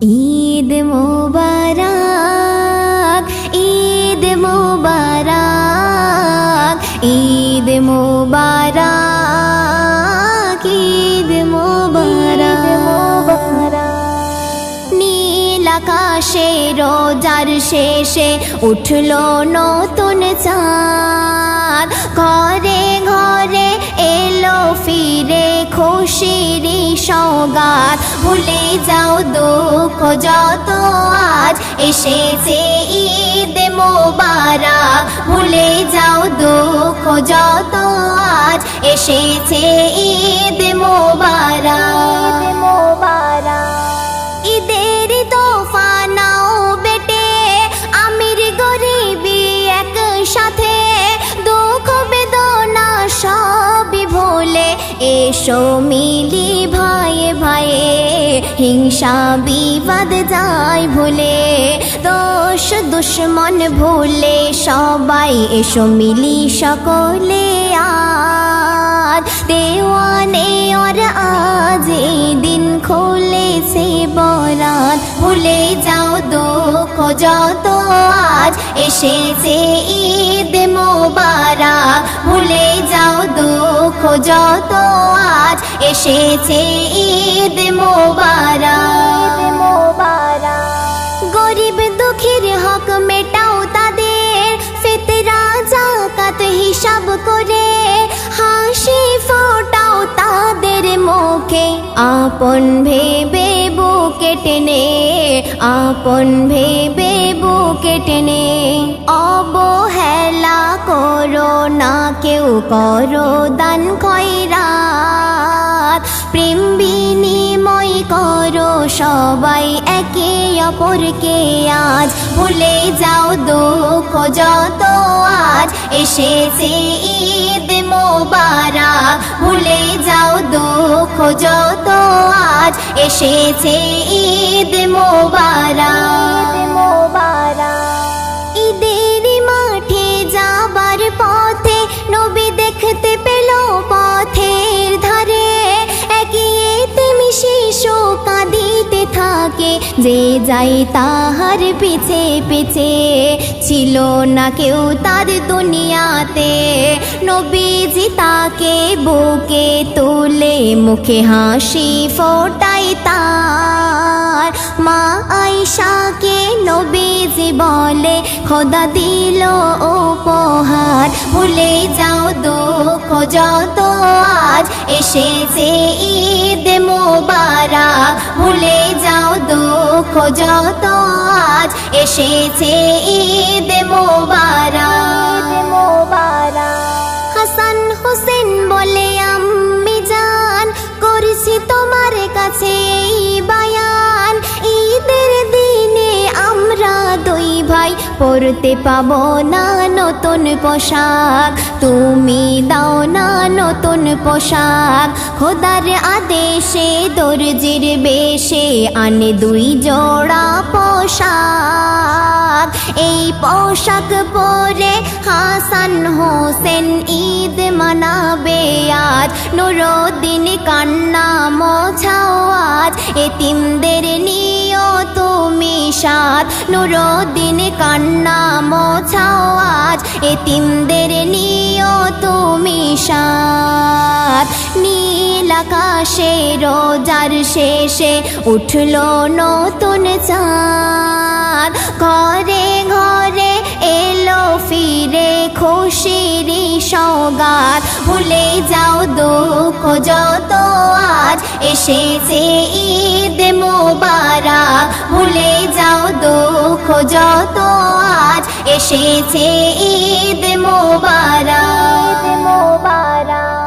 ঈদ মোবারক ঈদ মোবারক ঈদ মোবারক ঈদ মোবারক। নীল আকাশে রোজার শেষে উঠল নতুন চাঁদ। ঘরে ঘরে এলো ফিরে খুশির সৌগাত। ভুলে যাও দুঃখ, যত আজ এসেছে ঈদ মোবারা ভুলে যাও দুঃখ, যত আজ এসেছে ঈদ মোবারক মিলি ভাইয়ে ভাইয়ে, হিংসা বিবাদ যায় ভুলে। দোষ দুশ্মন ভুলে সবাই এসো মিলি সকলে আজ দেওয়ানে ওর আজ এই দিন খুলেছে বরাত। ভুলে যাও দুঃখ যত আজ, এসেছে ঈদ মোবারক। ভুলে যাও দুঃখ যত এসেছে ঈদ মোবারক। গরিব দুঃখীর হক মেটাও তাদের ফিতরা জাকাত হিসাব করে হাসি ফোটাও তাদের মুখে। আপন ভেবে বুকে টেনে আপন ভেবে বুকে টেনে। অবহেলা করো না কেউ করো দান প্রেম বিনিময় করো সবাই, একে অপরকে আজ। ভুলে যাও দুঃখ যত আজ, এসেছে ঈদ মোবারা ভুলে যাও দুঃখ যত আজ, এসেছে ঈদ মোবারক। যে যাই তাহার পিছে পিছে ছিল না কেউ তার দুনিয়াতে। নবীজি তাকে বুকে তুলে মুখে হাসি ফোটাই তার। মা আয়সাকে নবীজি বলে, খোদা দিল উপহার, ভুলে যাও দুঃখ যত আজ। এসেছে ঈদ মোবারক ভুলে যাও দুঃখ যত আজ। এসেছে ঈদ মোবারক। হাসান পরতে পাবো না নতুন পোশাক। তুমি দাও না নতুন পোশাক। খোদার আদেশে, দর্জির বেশে আনে দুই জোড়া পোশাক। এই পোশাক পরে হাসান হোসেন ঈদ মানাবে আজ। নুরুদ্দিন কান্না মোছাও আজ। এতিমদের সাথ নুরুদ্দিন কান্না মোছাও আজ। এতিমদের নিও তুমি সাথ নীল আকাশে রোজার শেষে উঠল নতুন চাঁদ। ঘরে ঘরে এলো ফিরে খুশির সৌগাত। ভুলে যাও দুঃখ যত এসেছে ঈদ মোবারা ভুলে যাও দুঃখ যত আজ। এসেছে ঈদ মোবারা মোবারক।